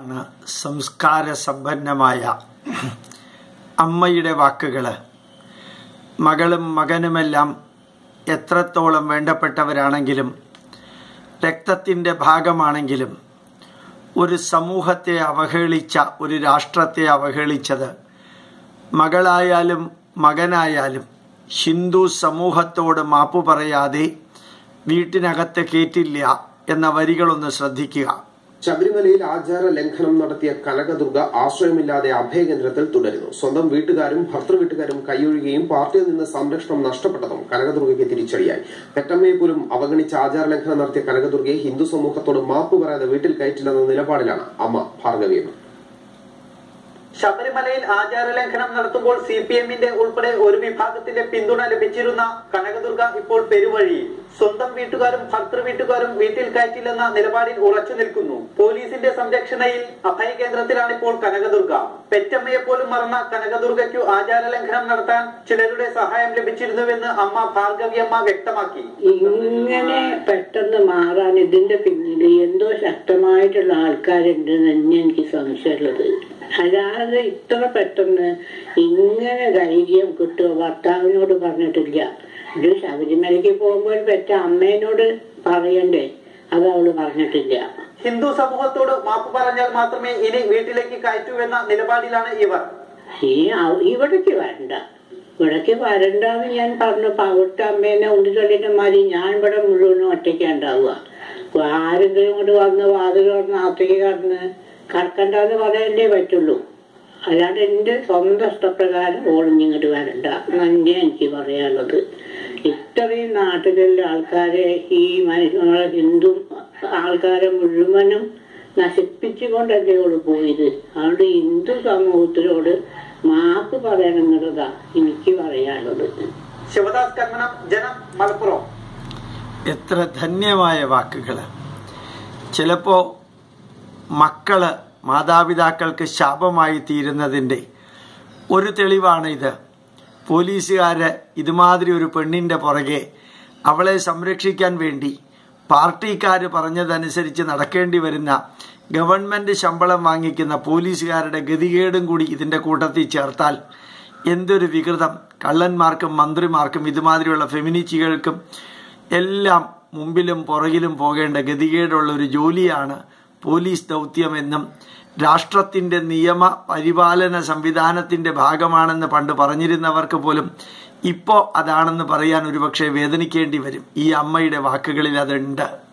ആണ് സംസ്കാര സമ്പന്നമായ അമ്മയുടെ വാക്കുകൾ മകളും മകനുമെല്ലാം എത്രത്തോളം വേണ്ടപ്പെട്ടവരാണെങ്കിലും രക്തത്തിന്റെ ഭാഗമാണെങ്കിലും ഒരു സമൂഹത്തെ അവഹേളിച്ച ഒരു രാഷ്ട്രത്തെ അവഹേളിച്ചത് മകളായാലും മകനായാലും ഹിന്ദു സമൂഹത്തോട് മാപ്പു പറയാതെ വീട്ടിനകത്ത് കേറ്റില്ല എന്ന വരികളൊന്ന് ശ്രദ്ധിക്കുക. ശബരിമലയിൽ ആചാര ലംഘനം നടത്തിയ കനകദുർഗ ആശ്രയമില്ലാതെ അഭയകേന്ദ്രത്തിൽ തുടരുന്നു. സ്വന്തം വീട്ടുകാരും ഭർത്തൃ വീട്ടുകാരും കൈയൊഴുകുകയും പാർട്ടിയിൽ നിന്ന് സംരക്ഷണം നഷ്ടപ്പെട്ടതും കനകദുർഗയ്ക്ക് തിരിച്ചടിയായി. പെറ്റമ്മയെ പോലും അവഗണിച്ച് ആചാര ലംഘനം നടത്തിയ കനകദുർഗയെ ഹിന്ദു സമൂഹത്തോട് മാപ്പ് പറയാതെ വീട്ടിൽ കയറ്റില്ലെന്ന നിലപാടിലാണ് അമ്മ ഭാർഗവിയമ്മ ശബരിമലയിൽ ആചാരലംഘനം നടത്തുമ്പോൾ സി പി എമ്മിന്റെ ഉൾപ്പെടെ ഒരു വിഭാഗത്തിന്റെ പിന്തുണ ലഭിച്ചിരുന്ന കനകദുർഗ ഇപ്പോൾ പെരുവഴി. സ്വന്തം വീട്ടുകാരും ഭർത്തൃ വീട്ടുകാരും വീട്ടിൽ കയറ്റില്ലെന്ന നിലപാടിൽ ഉറച്ചു നിൽക്കുന്നു. പോലീസിന്റെ സംരക്ഷണയിൽ അഭയകേന്ദ്രത്തിലാണ് ഇപ്പോൾ കനകദുർഗ. പെറ്റമ്മയെ പോലും മറന്ന കനകദുർഗയ്ക്കു ആചാരലംഘനം നടത്താൻ ചിലരുടെ സഹായം ലഭിച്ചിരുന്നുവെന്ന് അമ്മ ഭാർഗവിയമ്മ വ്യക്തമാക്കി. ഇങ്ങനെ പെട്ടെന്ന് മാറാൻ ഇതിന്റെ പിന്നിൽ എന്തോ ശക്തമായിട്ടുള്ള ആൾക്കാരുണ്ട് തന്നെ എനിക്ക് സംശയമുള്ളത്. അല്ലാതെ ഇത്ര പെട്ടെന്ന് ഇങ്ങനെ ധൈര്യം കിട്ടുക ഭർത്താവിനോട് പറഞ്ഞിട്ടില്ല. ഇത് ശബരിമലയ്ക്ക് പോകുമ്പോൾ പെറ്റ അമ്മേനോട് പറയണ്ടേ? അത് അവൾ പറഞ്ഞിട്ടില്ല. ഹിന്ദു സമൂഹത്തോട് മാപ്പ് പറഞ്ഞാൽ മാത്രമേ ഇനി വീട്ടിലേക്ക് കയറ്റൂ എന്ന നിലപാടിലാണ് ഇവർ. ഈ ഇവിടേക്ക് വരണ്ട. ഇവിടേക്ക് വരണ്ടെന്ന് ഞാൻ പറഞ്ഞു. അവിടുത്തെ അമ്മേനെ ഉണ്ടി ചൊല്ലിന്റെ മാതിരി ഞാൻ ഇവിടെ മുഴുവനും ഒറ്റയ്ക്ക് ഉണ്ടാവുക. ആരെങ്കിലും കൊണ്ട് വന്ന് വാതിൽ തുറന്ന് അകത്തേക്ക് കടന്ന് കടക്കണ്ടെന്ന് പറയണ്ടേ പറ്റുള്ളൂ. അല്ലാണ്ട് എന്റെ സ്വന്തം ഇഷ്ടപ്രകാരം ഓളിഞ്ഞിങ്ങോട്ട് വരണ്ട. അങ്ങനെ എനിക്ക് പറയാനുള്ളത്. ഇത്രയും നാട്ടിലുള്ള ആൾക്കാരെ ഈ മനുഷ്യങ്ങളെ ഹിന്ദു ആൾക്കാരെ മുഴുവനും നശിപ്പിച്ചുകൊണ്ടല്ലേ ഓൾ പോയത്? അതുകൊണ്ട് ഹിന്ദു സമൂഹത്തിനോട് മാപ്പ് പറയണമെന്നുള്ളതാ എനിക്ക് പറയാനുള്ളത്. ശിവദാസ് കർമ്മനം ജനം മലപ്പുറം. എത്ര ധന്യമായ വാക്കുകൾ ചിലപ്പോൾ മക്കൾ മാതാപിതാക്കൾക്ക് ശാപമായി തീരുന്നതിന്റെ ഒരു തെളിവാണ് ഇത് പോലീസുകാര് ഇതുമാതിരി ഒരു പെണ്ണിന്റെ പുറകെ അവളെ സംരക്ഷിക്കാൻ വേണ്ടി പാർട്ടിക്കാർ പറഞ്ഞതനുസരിച്ച് നടക്കേണ്ടി വരുന്ന ഗവൺമെന്റ് ശമ്പളം വാങ്ങിക്കുന്ന പോലീസുകാരുടെ ഗതികേടും കൂടി ഇതിന്റെ കൂട്ടത്തിൽ ചേർത്താൽ എന്തൊരു വികൃതം. കള്ളന്മാർക്കും മന്ത്രിമാർക്കും ഇതുമാതിരിയുള്ള ഫെമിനിറ്റികൾക്കും എല്ലാം മുമ്പിലും പുറകിലും പോകേണ്ട ഗതികേടുള്ള ഒരു ജോലിയാണ് പോലീസ് ദൗത്യമെന്നും രാഷ്ട്രത്തിന്റെ നിയമ പരിപാലന സംവിധാനത്തിന്റെ ഭാഗമാണെന്ന് പണ്ട് പറഞ്ഞിരുന്നവർക്ക് പോലും ഇപ്പോൾ അതാണെന്ന് പറയാൻ ഒരുപക്ഷെ വേദനിക്കേണ്ടി വരും. ഈ അമ്മയുടെ വാക്കുകളിൽ അതുണ്ട്.